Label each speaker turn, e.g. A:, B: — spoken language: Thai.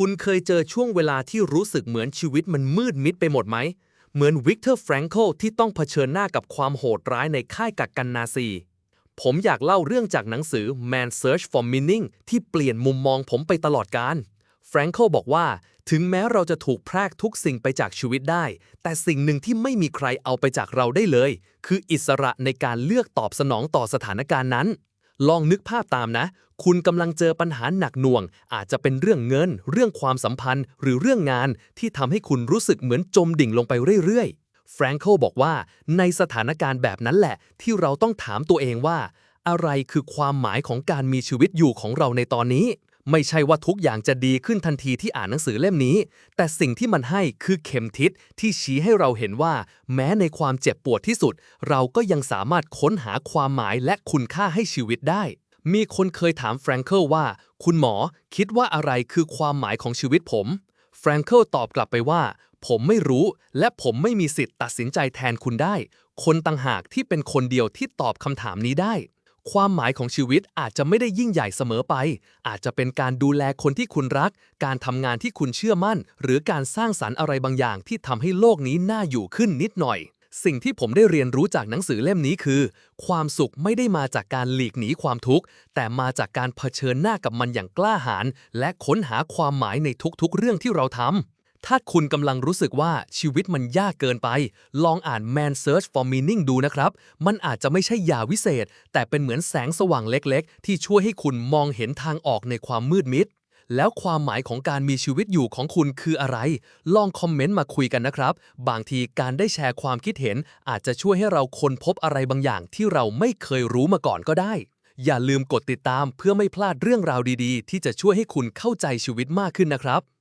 A: คุณเคยเจอช่วงเวลาที่รู้สึกเหมือนชีวิตมันมืดมิดไปหมดไหม เหมือนวิกเตอร์แฟรงโคลที่ต้องเผชิญหน้ากับความโหดร้ายในค่ายกักกันนาซี ผมอยากเล่าเรื่องจากหนังสือ Man Search for Meaning ที่เปลี่ยนมุมมองผมไปตลอดกาลแฟรงโคลบอกว่า ถึงแม้เราจะถูกแพรากทุกสิ่งไปจากชีวิตได้ แต่สิ่งหนึ่งที่ไม่มีใครเอาไปจากเราได้เลย คืออิสระในการเลือกตอบสนองต่อสถานการณ์นั้น ลองนึกภาพตามนะ คุณกำลังเจอปัญหาหนักหน่วง อาจจะเป็นเรื่องเงิน เรื่องความสัมพันธ์ หรือเรื่องงานที่ทำให้คุณรู้สึกเหมือนจมดิ่งลงไปเรื่อยๆ แฟรงโคลบอกว่า ในสถานการณ์แบบนั้นแหละ ที่เราต้องถามตัวเองว่า อะไรคือความหมายของการมีชีวิตอยู่ของเราในตอนนี้ ไม่ใช่ว่าทุกอย่างจะดีขึ้นทันทีที่อ่านหนังสือเล่มนี้ แต่สิ่งที่มันให้คือเข็มทิศที่ชี้ให้เราเห็นว่า แม้ในความเจ็บปวดที่สุด เราก็ยังสามารถค้นหาความหมายและคุณค่าให้ชีวิตได้ มีคนเคยถามแฟรงเคิลว่า คุณหมอคิดว่าอะไรคือความหมายของชีวิตผม แฟรงเคิลตอบกลับไปว่า ผมไม่รู้ และผมไม่มีสิทธิ์ตัดสินใจแทนคุณได้ คนต่างหากที่เป็นคนเดียวที่ตอบคำถามนี้ได้ ความหมายของชีวิตอาจจะไม่ได้ยิ่งใหญ่เสมอไป อาจจะเป็นการดูแลคนที่คุณรัก การทำงานที่คุณเชื่อมั่น หรือการสร้างสรรค์อะไรบางอย่างที่ทำให้โลกนี้น่าอยู่ขึ้นนิดหน่อย สิ่งที่ผมได้เรียนรู้จากหนังสือเล่มนี้คือ ความสุขไม่ได้มาจากการหลีกหนีความทุกข์ แต่มาจากการเผชิญหน้ากับมันอย่างกล้าหาญและค้นหาความหมายในทุกๆ เรื่องที่เราทำ ถ้าคุณกำลังรู้สึกว่าชีวิตมันยากเกินไป ลองอ่าน Man Search for Meaning ดูนะครับ มันอาจจะไม่ใช่ยาวิเศษ แต่เป็นเหมือนแสงสว่างเล็กๆ ที่ช่วยให้คุณมองเห็นทางออกในความมืดมิด แล้วความหมายของการมีชีวิตอยู่ของคุณคืออะไร ลองคอมเมนต์มาคุยกันนะครับ บางทีการได้แชร์ความคิดเห็น อาจจะช่วยให้เราค้นพบอะไรบางอย่างที่เราไม่เคยรู้มาก่อนก็ได้ อย่าลืมกดติดตามเพื่อไม่พลาดเรื่องราวดีๆ ที่จะช่วยให้คุณเข้าใจชีวิตมากขึ้นนะครับ